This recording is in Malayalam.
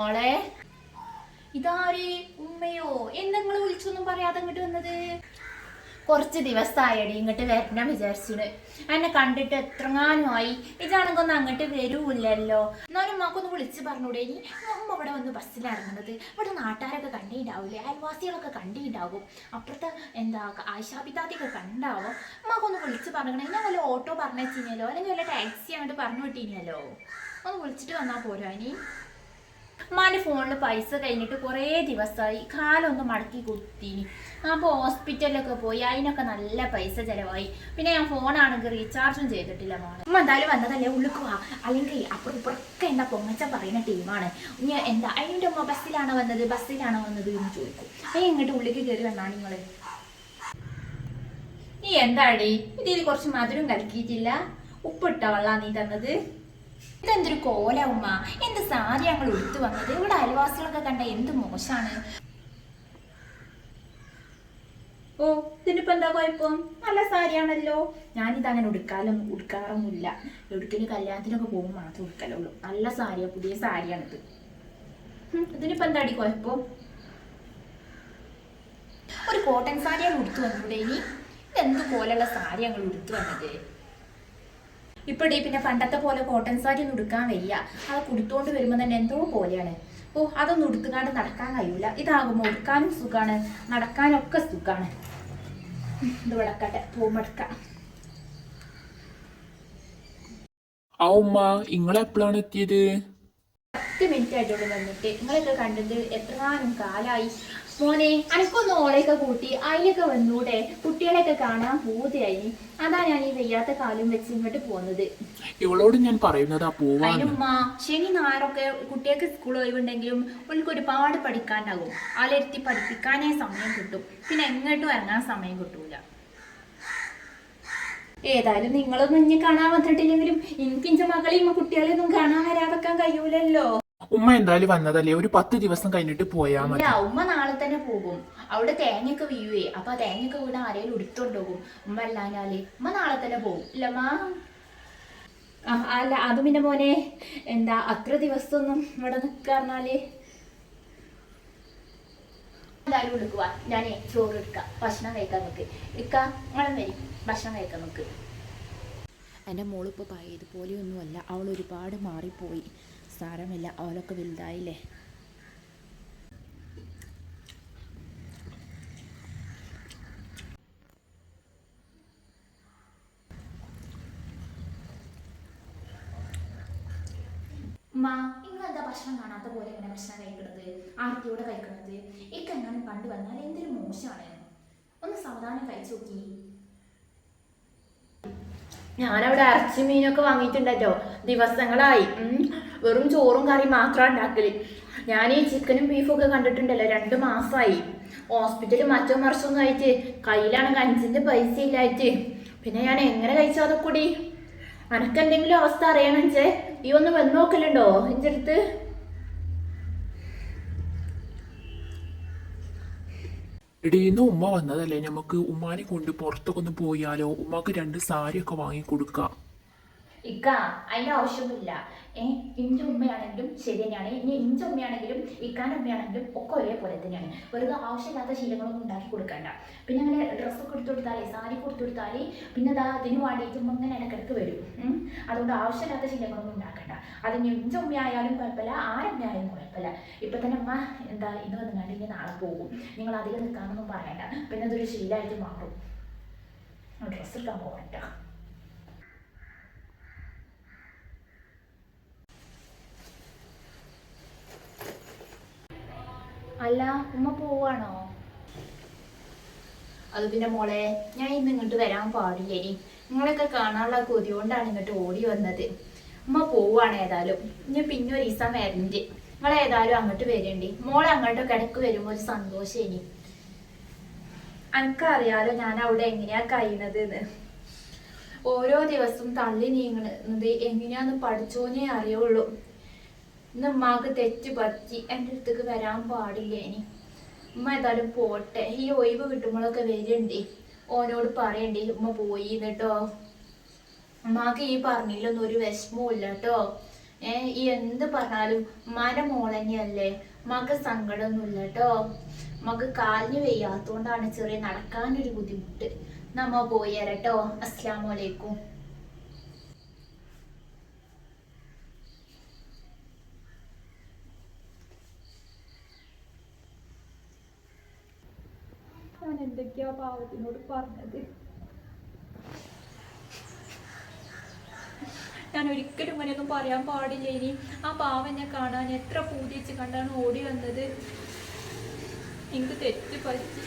മോളെ ഇതാര്? ഉമ്മയോ? എന്തെങ്കിലും വിളിച്ചൊന്നും പറയാതെ ഇങ്ങോട്ട് വന്നത്? കുറച്ച് ദിവസമായടി ഇങ്ങോട്ട് വരണം വിചാരിച്ചിട്ട് എന്നെ കണ്ടിട്ട് എത്രങ്ങാനുമായി ഇതാണെങ്കിൽ ഒന്ന് അങ്ങോട്ട് വരൂല്ലല്ലോ. എന്നാലും ഉമ്മാക്കൊന്ന് വിളിച്ച് പറഞ്ഞൂടെ ഇനി. അമ്മ ഇവിടെ വന്ന് ബസ്സിലിറങ്ങുന്നത്. ഇവിടെ നാട്ടുകാരൊക്കെ കണ്ടിട്ടുണ്ടാവില്ലേ? അയൽവാസികളൊക്കെ കണ്ടിട്ടുണ്ടാവും. അപ്പുറത്തെ എന്താ ആശാപിതാദിയൊക്കെ കണ്ടാവും ഉമ്മാക്കൊന്ന് വിളിച്ച് പറഞ്ഞേ ഞാൻ വല്ല ഓട്ടോ പറഞ്ഞു വെച്ചിനല്ലോ അല്ലെങ്കിൽ വല്ല ടാക്സി അങ്ങോട്ട് പറഞ്ഞു വിട്ടിനിയല്ലോ ഒന്ന് വിളിച്ചിട്ട് വന്നാൽ പോരാ ഇനി. ഉമ്മാന്റെ ഫോണിൽ പൈസ കഴിഞ്ഞിട്ട് കുറേ ദിവസമായി കാലൊന്ന് മടക്കി കുത്തിനി. അപ്പോൾ ഹോസ്പിറ്റലിലൊക്കെ പോയി അതിനൊക്കെ നല്ല പൈസ ചിലവായി. പിന്നെ ഞാൻ ഫോണാണെങ്കിൽ റീചാർജും ചെയ്തിട്ടില്ല മോളെ. അമ്മ എന്തായാലും വന്നതല്ലേ ഉള്ളിക്ക് വാ. അല്ലെങ്കിൽ അപ്പുറം ഇപ്പുറമൊക്കെ എന്താ പൊങ്ങച്ച പറയുന്ന ടീമാണ് ഇനി എന്താ അതിന്റെ ഉമ്മ ബസ്സിലാണോ വന്നത് ബസ്സിലാണോ വന്നത് എന്ന് ചോദിക്കും. ഏ ഇങ്ങോട്ട് ഉള്ളിലേക്ക് കയറി വന്നാണ് നിങ്ങൾ നീ എന്താടി? ഇതിൽ കുറച്ച് മധുരം കലക്കിയിട്ടില്ല. ഉപ്പിട്ട വെള്ളം നീ തന്നത്. ഇതെന്തൊരു കോല ഉമ്മ? എന്ത് സാരി ഞങ്ങൾ ഉടുത്തു വന്നത്? ഇവിടെ അയൽവാസികളൊക്കെ കണ്ട എന്ത് മോശാണ്? ഓ ഇതിനിപ്പോ എന്താ കുഴപ്പം? നല്ല സാരിയാണല്ലോ. ഞാനിത് അങ്ങനെ ഉടുക്കാലൊന്നും ഉടുക്കാറൊന്നുമില്ല. എവിടേക്കൊരു കല്യാണത്തിനൊക്കെ പോകും മാത്രം ഉടുക്കലുള്ളൂ. നല്ല സാരിയാ പുതിയ സാരിയാണിത്. ഇതിനിപ്പോ എന്താടി കുഴപ്പം? ഒരു കോട്ടൺ സാരിയാണ് ഉടുത്തു വന്നൂടെ ഇനി. ഇതെന്ത് പോലെയുള്ള സാരി ഞങ്ങൾ ഉടുത്തു വന്നത്? ഇപ്പടി പിന്നെ പണ്ടത്തെ പോലെ കോട്ടൺ സാരി ഒന്നും ഉടുക്കാൻ വയ്യ. അത് കുടുത്തോണ്ട് വരുമ്പോൾ തന്നെ എന്തോ പോലെയാണ്. ഓ അതൊന്നും ഉടുത്തുകാണ്ട് നടക്കാൻ കഴിയൂല. ഇതാകുമ്പോൾ ഉടുക്കാനും സുഖാണ്. നടക്കാനൊക്കെ സുഖാണ്. ഇത് വിളക്കട്ടെ പൂമെടുക്കാം. ആ ഉമ്മ ഇങ്ങളെപ്പോഴാണ് എത്തിയത്? പത്ത് മിനിറ്റ് ആയിട്ടുള്ളൂ വന്നിട്ട് നിങ്ങളൊക്കെ കണ്ടത് എത്രകാലം കാലായി. മോനെ അനക്കൊന്ന് ഓളെയൊക്കെ കൂട്ടി അതിലൊക്കെ വന്നൂടെ. കുട്ടികളെയൊക്കെ കാണാൻ പൂതിയായി. അതാ ഞാൻ ഈ വയ്യാത്ത കാലം വെച്ച് ഇങ്ങോട്ട് പോകുന്നത് ഇവളോട് ഞാൻ പറയുന്നത് അതിനുമ്മ ശനി ഞായറൊക്കെ കുട്ടികൾക്ക് സ്കൂൾ ഒഴിവുണ്ടെങ്കിലും അവൾക്ക് ഒരുപാട് പഠിക്കാനാകും ആളിരുത്തി പഠിപ്പിക്കാനേ സമയം കിട്ടും. പിന്നെ എങ്ങോട്ടും ഇറങ്ങാൻ സമയം കിട്ടൂല. ഏതായാലും നിങ്ങളൊന്നും ഇനി കാണാൻ വന്നിട്ടില്ലെങ്കിലും എനിക്കിഞ്ച മകളെയും കുട്ടികളെയൊന്നും കാണാൻ വരാതെക്കാൻ കഴിയൂലല്ലോ. ഉമ്മ എന്തായാലും വന്നതല്ലേ? ഒരു പത്ത് ദിവസം കഴിഞ്ഞിട്ട് പോയാ മതി. ഇല്ല ഉമ്മ നാളെ തന്നെ പോകും. അവിടെ തേങ്ങയൊക്കെ വീഴുവേ. അപ്പൊ ആ തേങ്ങയൊക്കെ വീണ ഉടുത്തോണ്ട് പോകും. ഉമ്മ അല്ലാഞ്ഞാൽ ഉമ്മ നാളെ തന്നെ പോകും. ഇല്ലമ്മാ അല്ല അത് പിന്നെ മോനെ എന്താ അത്ര ദിവസമൊന്നും ഇവിടെ നിൽക്കാറിഞ്ഞാൽ എന്തായാലും എടുക്കുക ഞാനേ ചോറ് എടുക്ക. ഭക്ഷണം കഴിക്കാൻ നോക്ക് ഇക്ക നിങ്ങളും വരും. ഭക്ഷണം കഴിക്കാൻ നോക്ക് എന്റെ മോളിപ്പോൾ പഴയതുപോലെയൊന്നുമല്ല അവൾ ഒരുപാട് മാറിപ്പോയി. സാരമില്ല. അവലൊക്കെ വലുതായില്ലേ? ഉമ്മ നിങ്ങൾ എന്താ ഭക്ഷണം കാണാത്ത പോലെ ഇങ്ങനെ ഭക്ഷണം കഴിക്കുന്നത് ആർത്തിയോടെ കഴിക്കുന്നത് ഇക്ക എങ്ങനെ പണ്ട് വന്നാൽ എന്തൊരു മോശമാണ്. ഒന്ന് സാവധാനം കഴിച്ചു നോക്കി. ഞാനവിടെ ഇറച്ചി മീനൊക്കെ വാങ്ങിയിട്ടുണ്ടല്ലോ. ദിവസങ്ങളായി. വെറും ചോറും കറിയും മാത്രം ഉണ്ടാക്കൽ ഞാൻ ഈ ചിക്കനും ബീഫും ഒക്കെ കണ്ടിട്ടുണ്ടല്ലോ രണ്ട് മാസമായി ഹോസ്പിറ്റലിൽ മറ്റോ മറിച്ചൊന്നും ആയിട്ട് കയ്യിലാണ് അഞ്ചിന്റെ പൈസ ഇല്ലായിട്ട്. പിന്നെ ഞാൻ എങ്ങനെ കഴിച്ചാതെ കൂടി അനക്ക് എന്തെങ്കിലും അവസ്ഥ അറിയണമെച്ചേ ഈ ഒന്ന് വന്ന് നോക്കലുണ്ടോ? എന്റെ അടുത്ത്. എടീ ഇന്ന് ഉമ്മ വന്നതല്ലേ? നമുക്ക് ഉമ്മാനെ കൊണ്ട് പുറത്തൊക്കെ ഒന്ന് പോയാലോ? ഉമ്മക്ക് രണ്ട് സാരിയൊക്കെ വാങ്ങി കൊടുക്കാം. ഇക്ക അതിന്റെ ആവശ്യമൊന്നുമില്ല ഏ ഇഞ്ച ഉമ്മയാണെങ്കിലും ശരി തന്നെയാണ് ഇനി ഇഞ്ച ഉമ്മയാണെങ്കിലും ഇക്കാന്റെ ഉമ്മയാണെങ്കിലും ഒക്കെ ഒരേപോലെ തന്നെയാണ്. വെറുതെ ആവശ്യമില്ലാത്ത ശീലങ്ങളൊന്നും ഉണ്ടാക്കി കൊടുക്കണ്ട. പിന്നെ അങ്ങനെ ഡ്രസ്സൊക്കെ എടുത്തു കൊടുത്താലേ സാരി കൊടുത്തു കൊടുത്താലേ പിന്നെ അതാ അതിന് വേണ്ടിയിട്ട് ഉമ്മ ഇടക്കിടക്ക് വരും. അതുകൊണ്ട് ആവശ്യമില്ലാത്ത ശീലങ്ങളൊന്നും ഉണ്ടാക്കണ്ട. അത് ഇഞ്ച ഉമ്മയായാലും കുഴപ്പമില്ല ആരുമ്മയായാലും കുഴപ്പമില്ല. ഇപ്പൊ തന്നെ അമ്മ എന്താ ഇത് വന്നുകൊണ്ട് ഇനി നാളെ പോകും. നിങ്ങൾ അധികം നിൽക്കാമെന്നൊന്നും പറയണ്ട. പിന്നെ അതൊരു ശീലമായിട്ട് മാറും. ഡ്രസ്സ് എടുക്കാൻ പോകണ്ട. അല്ല ഉമ്മ പോവാണോ? അത് പിന്നെ മോളെ ഞാൻ ഇന്ന് ഇങ്ങോട്ട് വരാൻ പാടില്ലേനി നിങ്ങളൊക്കെ കാണാനുള്ള കൊതി കൊണ്ടാണ് ഇങ്ങോട്ട് ഓടി വന്നത്. ഉമ്മ പോവാണ് ഏതായാലും. ഇനി പിന്നെ ഒരു ദിവസം വരണ്ട്. നിങ്ങൾ ഏതായാലും അങ്ങോട്ട് വരണ്ടി. മോളെ അങ്ങോട്ടൊക്കെ ഇടയ്ക്ക് വരുമ്പോൾ ഒരു സന്തോഷം ഇനി എനിക്കറിയാലോ ഞാൻ അവിടെ എങ്ങനെയാ കഴിയുന്നത് എന്ന് ഓരോ ദിവസവും തള്ളി നീങ്ങുന്നത് എങ്ങനെയാന്ന് പഠിച്ചോനേ അറിയുള്ളൂ. ഇന്ന് ഉമ്മാക്ക് തെറ്റ് പറ്റി. എന്റെ അടുത്തേക്ക് വരാൻ പാടില്ല ഇനി? ഉമ്മ ഏതായാലും പോട്ടെ. ഈ ഒഴിവ് കിട്ടുമ്പോഴൊക്കെ വരണ്ടേ? ഓനോട് പറയണ്ടേ ഉമ്മ പോയി കേട്ടോ ഉമ്മാക്ക് ഈ പറഞ്ഞില്ലൊന്നും ഒരു വിഷമവും ഇല്ല കേട്ടോ. ഏ ഈ എന്ത് പറഞ്ഞാലും ഉമ്മാന്റെ മോളന്നെയല്ലേ മക സങ്കടമൊന്നുമില്ല കേട്ടോ. മക കാലിന് വെയ്യാത്തോണ്ടാണ് ചെറിയ നടക്കാനൊരു ബുദ്ധിമുട്ട്. നമ്മ പോയി അസ്ലാമു അലൈക്കും. എന്തൊക്കെയാ പാവത്തിനോട് പറഞ്ഞത്? ഞാൻ ഒരിക്കലും ഇങ്ങനെയൊന്നും പറയാൻ പാടില്ല. ഇനി ആ പാവനെ കാണാൻ എത്ര പൂതിച്ച് കണ്ടാണ് ഓടി വന്നത്. എനിക്ക് തെറ്റ് പറ്റി?